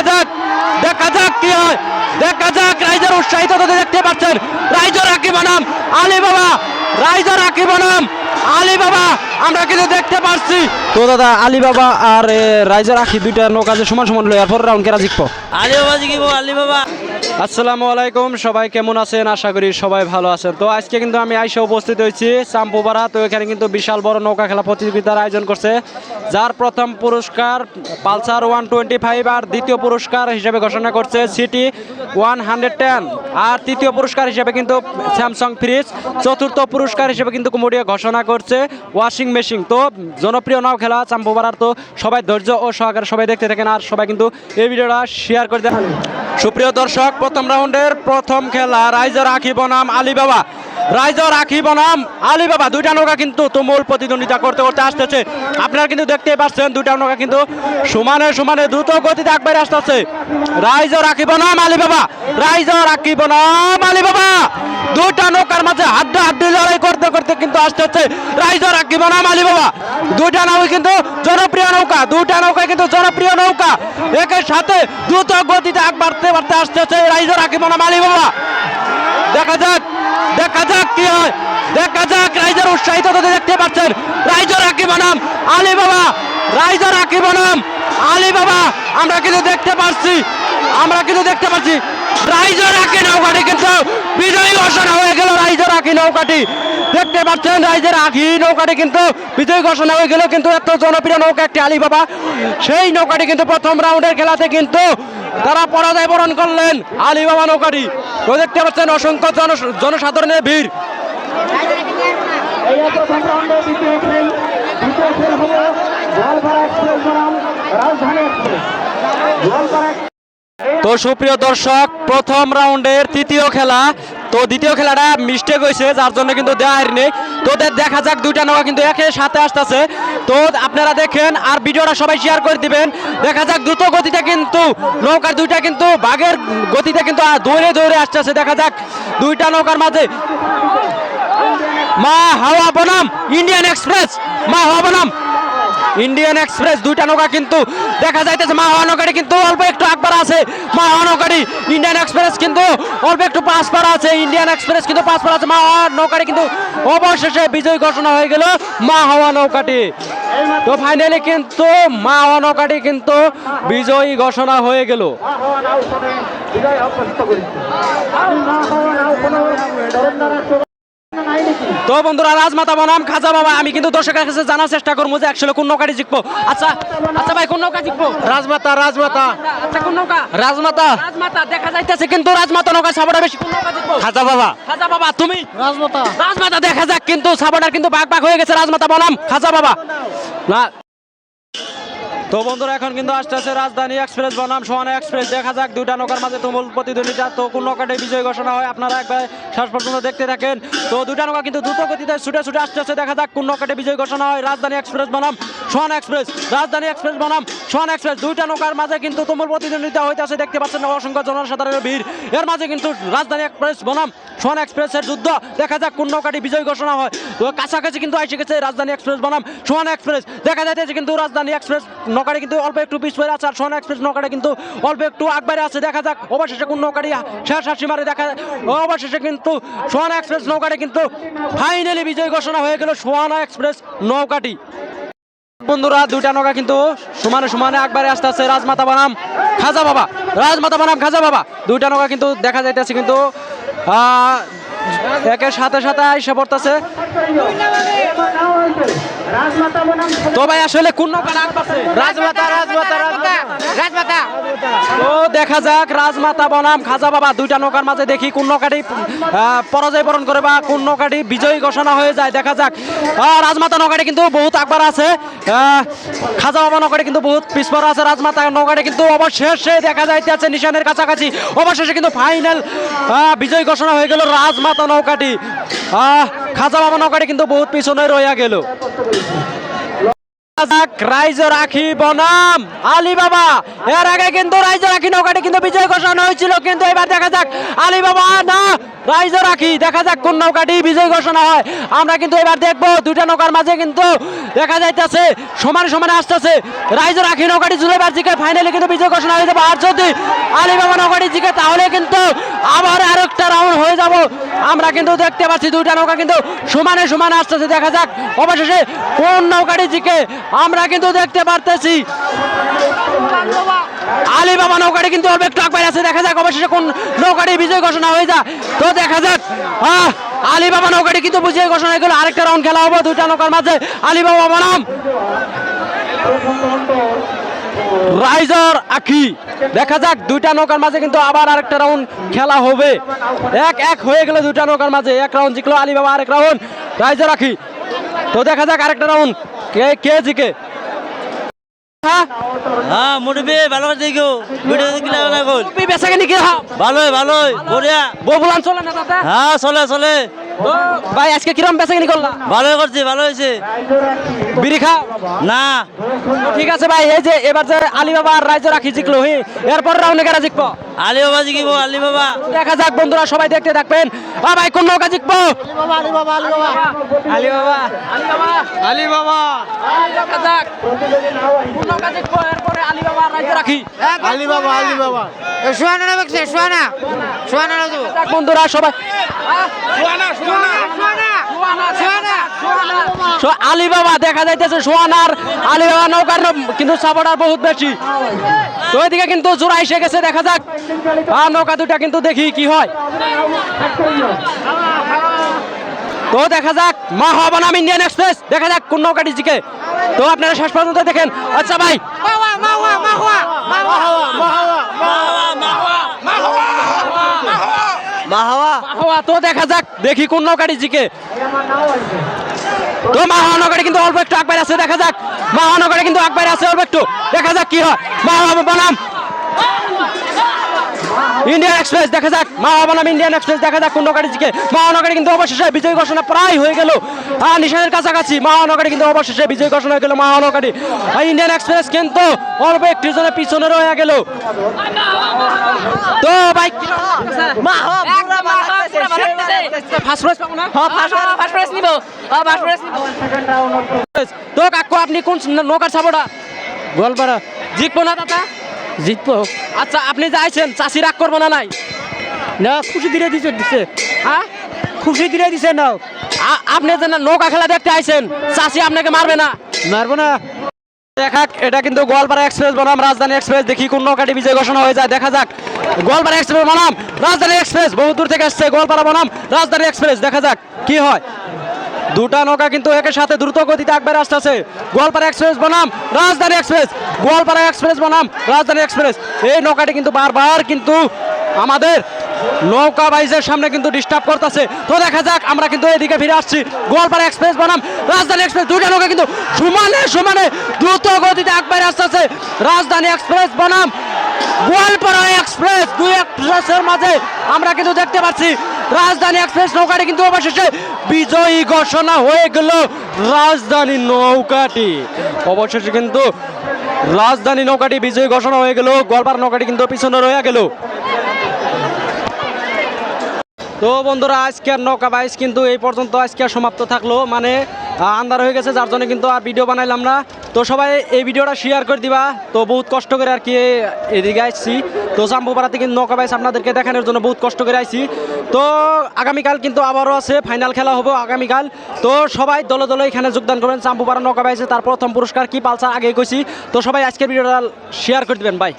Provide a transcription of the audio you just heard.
দেখা যাক দেখা যাক কি হয়। দেখা যাক, রাইজার উৎসাহিত দেখতে পাচ্ছেন। রাইজার আকিব বনাম আলী বাবা রাইজার আকিব বনাম আলী বাবা আমরা কিন্তু দেখতে পাচ্ছি। তো দাদা আলী বাবা আর রাইজার রাখি দুইটা নৌকা যে সমান সমান লয় এরপর রাউন্ড কেরা জিতবো আলী বাবা জিগিব আলী বাবা আসসালামু আলাইকুম, সবাই কেমন আছেন? আশা করি সবাই ভালো আছেন। তো আজকে কিন্তু আমি আইসা উপস্থিত হয়েছি চাম্পুপাড়া। তো এখানে কিন্তু বিশাল বড় নৌকা খেলা প্রতিযোগিতার আয়োজন করছে। যার প্রথম পুরস্কার পালসার ওয়ান টোয়েন্টি ফাইভ আর দ্বিতীয় পুরস্কার হিসেবে ঘোষণা করছে সিটি ওয়ান হান্ড্রেড টেন। আর তৃতীয় পুরস্কার হিসেবে কিন্তু স্যামসাং ফ্রিজ। চতুর্থ পুরস্কার হিসেবে কিন্তু কুমুরিয়া ঘোষণা করছে ওয়াশিং মেশিন। তো জনপ্রিয় নাও খেলা চাম্পুপাড়ার, তো সবাই ধৈর্য ও সহকারে সবাই দেখতে থাকেন। আর সবাই কিন্তু এই ভিডিওটা শেয়ার করে দেন। সুপ্রিয় দর্শক প্রথম রাউন্ডের প্রথম খেলা রাইজার আখি বনাম আলী রাইজার আখি বনাম। আলী বাবা দুইটা নৌকা কিন্তু তুমুল প্রতিদ্বন্দ্বিতা করতে করতে আসতেছে। আপনারা কিন্তু দেখতে পাচ্ছেন, দুইটা নৌকা কিন্তু সমানে সমানে দ্রুত গতিতে একবারে আসতেছে। রাইজার আখি বনাম আলী বাবা রাইজার আখি বনাম আলী বাবা দুইটা নৌকার মাঝে হাড্ডা হাড্ডি লড়াই করতে করতে কিন্তু আসতেছে। রাইজার আখি বনাম আলী বাবা দুইটা নৌকা কিন্তু জনপ্রিয় নৌকা, দুইটা নৌকা কিন্তু জনপ্রিয় নৌকা। একের সাথে দ্রুত গতিতে আগ বাড়তে বাড়তে আসতেছে রাইজার আখি বনাম আলী বাবা দেখা যাক দেখা যাক কি হয়, দেখা যাক রাইজার উৎসাহিত হতে দেখতে পাচ্ছেন। রাইজার আকি বানাম আলী বাবা রাইজার আকি বনাম আলী বাবা আমরা কিন্তু দেখতে পাচ্ছি, আমরা কিন্তু দেখতে পাচ্ছি, রাইজার আকি নৌকাটি কিন্তু বিজয়ী ঘোষণা হয়ে গেল, রাইজার আকি নৌকাটি। দেখতে পাচ্ছেন রাইজের আখি নৌকাটি কিন্তু বিজয়ী ঘোষণা হয়ে গেল কিন্তু এত জনপ্রিয় নৌকা একটি আলী বাবা সেই নৌকাটি কিন্তু প্রথম রাউন্ডের খেলাতে কিন্তু তারা পরাজয় বরণ করলেন আলী বাবা নৌকাটি। তো দেখতে পাচ্ছেন অসংখ্য জন জনসাধারণের ভিড়। তো সুপ্রিয় দর্শক প্রথম রাউন্ডের তৃতীয় খেলা তো দ্বিতীয় খেলাটা মিস্টেক হয়েছে, যার জন্য কিন্তু দেওয়া হয়নি। তো দেখা যাক, দুইটা নৌকা কিন্তু একে সাথে আসতেছে। তো আপনারা দেখেন, আর ভিডিওটা সবাই শেয়ার করে দিবেন। দেখা যাক, দ্রুত গতিতে কিন্তু নৌকার দুইটা কিন্তু বাঘের গতিতে কিন্তু দৌড়ে দৌড়ে আসতেছে। দেখা যাক, দুইটা নৌকার মাঝে মা হাওয়া বনাম ইন্ডিয়ান এক্সপ্রেস মা হাওয়া বনাম। ইন্ডিয়ান এক্সপ্রেস, দুইটা নৌকা কিন্তু দেখা যাইতেছে মা হাওয়া নৌকাটি কিন্তু অল্প একটু আকবার আছে মা হাওয়া নৌকাটি ইন্ডিয়ান এক্সপ্রেস কিন্তু অল্প একটু পাঁচ পার আছে, ইন্ডিয়ান এক্সপ্রেস কিন্তু পাঁচ পার আছে মা হাওয়া নৌকাটি কিন্তু অবশেষে বিজয় ঘোষণা হয়ে গেল মা হাওয়া নৌকাটি। তো ফাইনালি কিন্তু মা নৌকাটি কিন্তু বিজয়ী ঘোষণা হয়ে গেল। তো বন্ধুরা রাজমাতা বনাম খাজা বাবা আমি কিন্তু দর্শকের কাছে জানার চেষ্টা করব যে একচুয়ালি কোন নৌকাটি জিতবো। আচ্ছা আচ্ছা ভাই কোন নৌকা জিতবো? রাজমাতা রাজমাতা। আচ্ছা কোন নৌকা? রাজমাতা। রাজমাতা দেখা যাইতেছে কিন্তু রাজমাতা নৌকা সাবড়া বেশি কোন নৌকা জিতবো? খাজা বাবা। খাজা বাবা তুমি? রাজমাতা। রাজমাতা দেখা যাক কিন্তু সাবড়ার কিন্তু ভাগ ভাগ হয়ে গেছে রাজমাতা বনাম খাজা বাবা। না। তো বন্ধুরা, এখন কিন্তু আসতে আছে রাজধানী এক্সপ্রেস, বনাম সোহানা এক্সপ্রেস। দেখা যাক দুইটা নৌকার মাঝে তুমুল প্রতিদ্বন্দ্বিতা। তো কোন নৌকাটাই বিজয় ঘোষণা হয় আপনারা একবার শেষ পর্যন্ত দেখতে থাকেন। তো দুইটা নৌকা কিন্তু দ্রুত গতিতে ছুটে ছুটে আসতেছে। দেখা যাক কোন নৌকাটে বিজয় ঘোষণা হয়। রাজধানী এক্সপ্রেস, বনাম সোহানা এক্সপ্রেস। রাজধানী এক্সপ্রেস, বনাম সোহানা এক্সপ্রেস। দুইটা নৌকার মাঝে কিন্তু তুমুল প্রতিদ্বন্দ্বিতা হইতেছে। দেখতে পাচ্ছেন অসংখ্য জনসাধারণের ভিড়। এর মাঝে কিন্তু রাজধানী এক্সপ্রেস, বনাম সোহানা এক্সপ্রেসের যুদ্ধ। দেখা যাক কোন নৌকাটি বিজয় ঘোষণা হয়। কাছাকাছি কিন্তু এসে গেছে রাজধানী এক্সপ্রেস বনাম। সোহানা এক্সপ্রেস, দেখা যাইতেছে কিন্তু রাজধানী এক্সপ্রেস নৌকাটি কিন্তু অল্প একটু পিছ পড়ে আছে, আর সোহানা এক্সপ্রেস নৌকাটা কিন্তু অল্প একটু আগবারে আছে। দেখা যাক অবশেষে কোন নৌকাটি শেষ হাসি মারে। দেখা অবশেষে কিন্তু সোহানা এক্সপ্রেস নৌকাটি কিন্তু ফাইনালি বিজয় ঘোষণা হয়ে গেল সোহানা এক্সপ্রেস নৌকাটি। বন্ধুরা, দুইটা নৌকা কিন্তু সমানে সমানে একবারে আসতে আছে। রাজমাতা বানাম, খাজা বাবা, রাজমাতা বানাম, খাজা বাবা। দুইটা নৌকা কিন্তু দেখা যাইতেছে কিন্তু একের সাথে সাথে আইসা পড়তেছে। তো ভাই আসলে কোন রাজমাতা রাজমাতা রাজমাতা। তো দেখা যাক, রাজমাতা বনাম, খাজা বাবা, দুইটা নৌকার মাঝে দেখি কোন নৌকাটি পরাজয় বরণ করে বা কোন নৌকাটি বিজয়ী ঘোষণা হয়ে যায়। দেখা যাক। রাজমাতা নৌকাটি কিন্তু বহুত আকবার আছে। খাজা বাবা নৌকাটি কিন্তু বহুত পিছপর আছে। রাজমাতা নৌকাটি কিন্তু অবশেষে দেখা যাইতেছে নিশানের কাছাকাছি। অবশেষে কিন্তু ফাইনাল বিজয়ী ঘোষণা হয়ে গেল রাজমাতা নৌকাটি। খাজা বাবা নৌকাটি কিন্তু বহুত পিছনে রইয়া গেল। যাক, রাইজো বনাম। আলী এর আগে কিন্তু রাইজো রাখি নৌকাটি কিন্তু বিজয় ঘোষণা হয়েছিল কিন্তু এবার দেখা যাক আলী না রাইজো রাখি দেখা যাক কোন নৌকাটি বিজয় ঘোষণা আমরা কিন্তু এবার দেখব দুইটা নৌকার মাঝে কিন্তু দেখা যাইতেছে সমান সমানে আসতেছে। রাইজো রাখি নৌকাটি জুলাইবার জিকে ফাইনালি কিন্তু বিজয় ঘোষণা হয়ে যাবে। আর যদি তাহলে কিন্তু আবার আরেকটা রাউন্ড হয়ে যাব। আমরা কিন্তু দেখতে পাচ্ছি দুইটা নৌকা কিন্তু সমানে সমানে আসতেছে। দেখা যাক অবশেষে কোন নৌকাটি জিকে আমরা কিন্তু দেখতে পারতেছি। আলী বাবা নৌকাটি কিন্তু অল্প একটু আকবার আছে। দেখা যাক অবশেষে কোন নৌকাটি বিজয় ঘোষণা হয়ে যায়। তো দেখা যাক আলী বাবা নৌকাটি কিন্তু বুঝিয়ে ঘোষণা হয়ে গেল। আরেকটা রাউন্ড খেলা হবে, দুইটা নৌকার মাঝে। আলী বাবা বনাম। রাইজার আখি। দেখা যাক, দুইটা নৌকার মাঝে কিন্তু আবার আরেকটা রাউন্ড খেলা হবে। এক এক হয়ে গেল দুইটা নৌকার মাঝে। এক রাউন্ড জিতলো আলী বাবা আরেক রাউন্ড রাইজার আখি। তো দেখা যাক, আরেকটা রাউন্ড কে কে জিকে হ্যাঁ মুরবি ভালো করে দেখো। ভিডিও দেখলে না গোল তুই বেচা কিনি কি হ্যাঁ? ভালোই ভালোই বঢ়িয়া ববুলান চলে না তাতে? হ্যাঁ চলে চলে। তো ভাই আজকে কিরম বেচা কিনি করলা? ভালোই করছি ভালো হয়েছে। বিড়ি খাও না। ঠিক আছে ভাই এই যে এবার যে আলী বাবা আর রাইজা রাখি জিতলো হি? এরপর রাউন্ডে কারা জিতবো আলি বাবা জিকিব আলি বাবা দেখা যাক বন্ধুরা সবাই দেখতে থাকবেন। আ ভাই কোন নৌকা জিতবো আলি বাবা আলী বাবা আলী বাবা দেখা যাক। কোন নৌকা জিতবো বাবা আর রাইজা রাখি। আলি বাবা আলি বাবা সোয়ানা না দেখছে সোয়ানা সোয়ানা না তো বন্ধুরা সবাই সো আলী বাবা দেখা যাইতেছে সোয়ানার আলী বাবা নৌকার কিন্তু সাপোর্টার বহুত বেশি। তো এদিকে কিন্তু জোড়া এসে গেছে দেখা যাক। আর নৌকা দুটা কিন্তু দেখি কি হয়। তো দেখা যাক মা হবানাম ইন্ডিয়ান এক্সপ্রেস। দেখা যাক কোন নৌকাটি জিকে তো আপনারা শেষ পর্যন্ত দেখেন। আচ্ছা ভাই। তো দেখা যাক, দেখি কোন নৌকাটি জিকে। তো নৌকাটি কিন্তু অল্প একটু আকবার আছে, দেখা যাক। নৌকাটি কিন্তু আকবার আছে, অল্প একটু। দেখা যাক কি হয়। মাহওয়া বনাম ইন্ডিয়ান এক্সপ্রেস দেখা যাক। মা বনাম ইন্ডিয়ান এক্সপ্রেস দেখা যাক কোন নৌকাটি জিকে কিন্তু অবশেষে বিজয় ঘোষণা প্রায় হয়ে গেল। আর নিশানের কাছাকাছি নৌকাটি কিন্তু অবশেষে বিজয় ঘোষণা হয়ে গেল। আর ইন্ডিয়ান এক্সপ্রেস কিন্তু অল্প একটু জনের পিছনে রয়ে গেল। তো না? তো কাকু আপনি কোন নৌকার সাপোর্টার গোয়ালপাড়া। জিতবো না দাদা? জিতবো। আচ্ছা আপনি যে আইছেন, চাষি রাগ করব না নাই? না, খুশি দিলে দিছে দিছে। হ্যাঁ? খুশি দিলে দিছে আ- আপনি যে না নৌকা খেলা দেখতে আইছেন, চাষি আপনাকে মারবে না? মারবো না। দেখা এটা কিন্তু গোয়ালপাড়া এক্সপ্রেস বনাম, রাজধানী এক্সপ্রেস, দেখি কোন নৌকাটি বিজয় ঘোষণা হয়ে যায়। দেখা যাক। গোয়ালপাড়া এক্সপ্রেস বনাম, রাজধানী এক্সপ্রেস বহু দূর থেকে আসছে গোয়ালপাড়া বনাম, রাজধানী এক্সপ্রেস, দেখা যাক কি হয়। দুটা নৌকা কিন্তু একের সাথে দ্রুত গতিতে একবারে আসতেছে। গোয়ালপাড়া এক্সপ্রেস বনাম, রাজধানী এক্সপ্রেস। গোয়ালপাড়া এক্সপ্রেস বনাম, রাজধানী এক্সপ্রেস। এই নৌকাটি কিন্তু বারবার কিন্তু আমাদের নৌকা বাইজের সামনে কিন্তু ডিস্টার্ব করতেছে। তো দেখা যাক, আমরা কিন্তু এদিকে ফিরে আসছি। গোয়ালপাড়া এক্সপ্রেস বনাম, রাজধানী এক্সপ্রেস, দুইটা নৌকা কিন্তু সমানে সমানে দ্রুত গতিতে একবারে আসতেছে। রাজধানী এক্সপ্রেস বনাম, গোয়ালপাড়া এক্সপ্রেস, দুই এক্সপ্রেসের মাঝে আমরা কিন্তু দেখতে পাচ্ছি রাজধানী এক্সপ্রেস নৌকাটি কিন্তু অবশেষে বিজয়ী ঘোষণা হয়ে গেল রাজধানী নৌকাটি। অবশেষে কিন্তু রাজধানী নৌকাটি বিজয়ী ঘোষণা হয়ে গেল, গোয়ালপাড়া নৌকাটি কিন্তু পিছনে রয়ে গেল। তো বন্ধুরা, আজকের নৌকা বাইশ কিন্তু এই পর্যন্ত আজকে সমাপ্ত থাকল। মানে আহ, আন্ধার হয়ে গেছে যার জন্য কিন্তু আর ভিডিও বানাইলাম না। তো সবাই এই ভিডিওটা শেয়ার করে দিবা। তো বহুত কষ্ট করে আর কি এদিকে আসছি তো জাম্বুপাড়াতে কিন্তু নৌকা বাইস আপনাদেরকে দেখানোর জন্য বহুত কষ্ট করে আইছি। তো আগামীকাল কিন্তু আবারও আছে ফাইনাল খেলা হবে আগামীকাল। তো সবাই দলে দলে এখানে যোগদান করবেন জাম্বুপাড়া নৌকা বাইসে। তার প্রথম পুরস্কার কি পালসা আগে কইছি। তো সবাই আজকের ভিডিওটা শেয়ার করে দিবেন বাই